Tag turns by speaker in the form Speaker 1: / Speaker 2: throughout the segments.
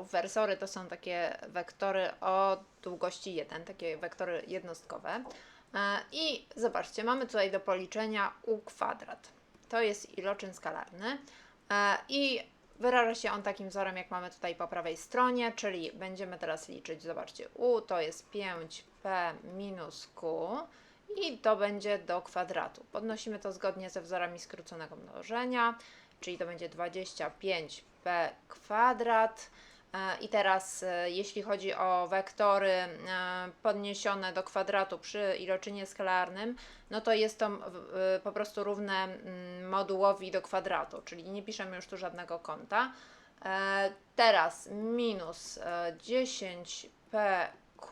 Speaker 1: wektorów. Wersory to są takie wektory o długości 1, takie wektory jednostkowe. E, I zobaczcie, mamy tutaj do policzenia u kwadrat. To jest iloczyn skalarny e, i wyraża się on takim wzorem, jak mamy tutaj po prawej stronie, czyli będziemy teraz liczyć, zobaczcie, u to jest 5p minus q i to będzie do kwadratu. Podnosimy to zgodnie ze wzorami skróconego mnożenia, czyli to będzie 25p kwadrat. E, I teraz, e, jeśli chodzi o wektory e, podniesione do kwadratu przy iloczynie skalarnym, no to jest to po prostu równe modułowi do kwadratu, czyli nie piszemy już tu żadnego kąta. Teraz minus e, 10pq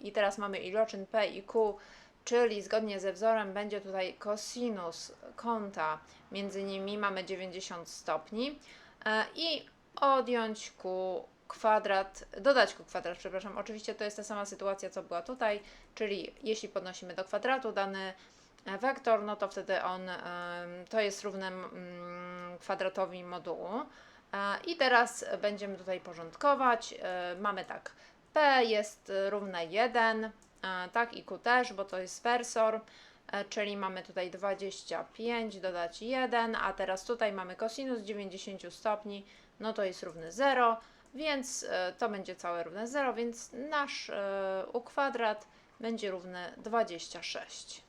Speaker 1: i teraz mamy iloczyn p i q, czyli zgodnie ze wzorem będzie tutaj kosinus kąta, między nimi mamy 90 stopni i odjąć q kwadrat, dodać q kwadrat, przepraszam, oczywiście to jest ta sama sytuacja, co była tutaj, czyli jeśli podnosimy do kwadratu dany e, wektor, no to wtedy on, to jest równe kwadratowi modułu. E, I teraz będziemy tutaj porządkować. E, Mamy tak, P jest równe 1, e, tak i Q też, bo to jest wersor, czyli mamy tutaj 25 dodać 1, a teraz tutaj mamy cosinus 90 stopni, no to jest równy 0, więc e, to będzie całe równe 0, więc nasz e, U kwadrat będzie równy 26.